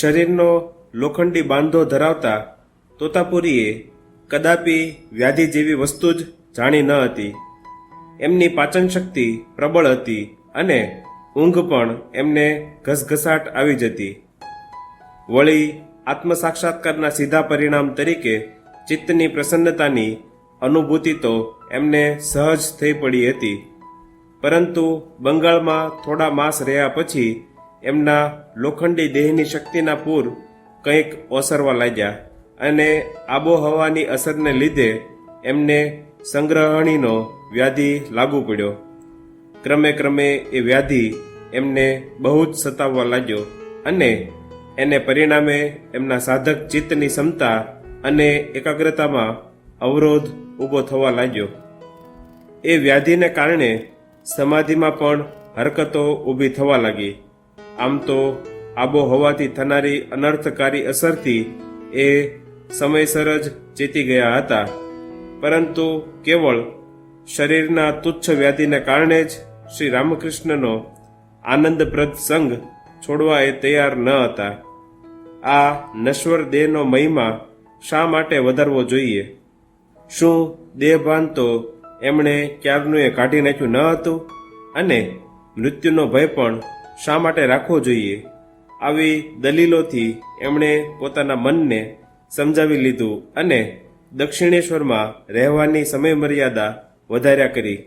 શરીરનો લોખંડી બાંધો ધરાવતા તોતાપુરીએ કદાપી વ્યાધિ જેવી વસ્તુ જ જાણી ન હતી. એમની પાચન શક્તિ પ્રબળ હતી અને ઊંઘ પણ એમને ઘસઘસાટ આવી જતી. વળી આત્મસાક્ષાત્કારના સીધા પરિણામ તરીકે ચિત્તની પ્રસન્નતાની અનુભૂતિ તો એમને સહજ થઈ પડી હતી. પરંતુ બંગાળમાં થોડા માસ રહ્યા પછી એમના લોખંડી દેહની શક્તિના પૂર કંઈક ઓસરવા લાગ્યા અને આબોહવાની અસરને લીધે એમને સંગ્રહણીનો વ્યાધિ લાગુ પડ્યો. ક્રમે ક્રમે એ વ્યાધિ એમને બહુ જ સતાવવા લાગ્યો અને એને પરિણામે એમના સાધક ચિત્તની ક્ષમતા અને એકાગ્રતામાં અવરોધ ઊભો થવા લાગ્યો. એ વ્યાધિને કારણે સમાધિમાં પણ હરકતો ઊભી થવા લાગી. આમ તો આબોહવાથી થનારી અનર્થકારી અસરથી એ સમયસર જ ચેતી ગયા હતા. પરંતુ કેવળ શરીરના તુચ્છ વ્યાધિને કારણે જ શ્રી રામકૃષ્ણનો આનંદપ્રદ સંગ છોડવા એ તૈયાર ન હતા. આ નશ્વર દેહનો મહિમા શા માટે વધારવો જોઈએ? શું દેહભાન તો એમણે ક્યારનું એ કાઢી નાખ્યું ન હતું? અને મૃત્યુનો ભય પણ શા માટે રાખવો જોઈએ? આવી દલીલોથી એમણે પોતાના મનને સમજાવી લીધું અને દક્ષિણેશ્વરમાં રહેવાની સમય મર્યાદા વધાર્યા કરી.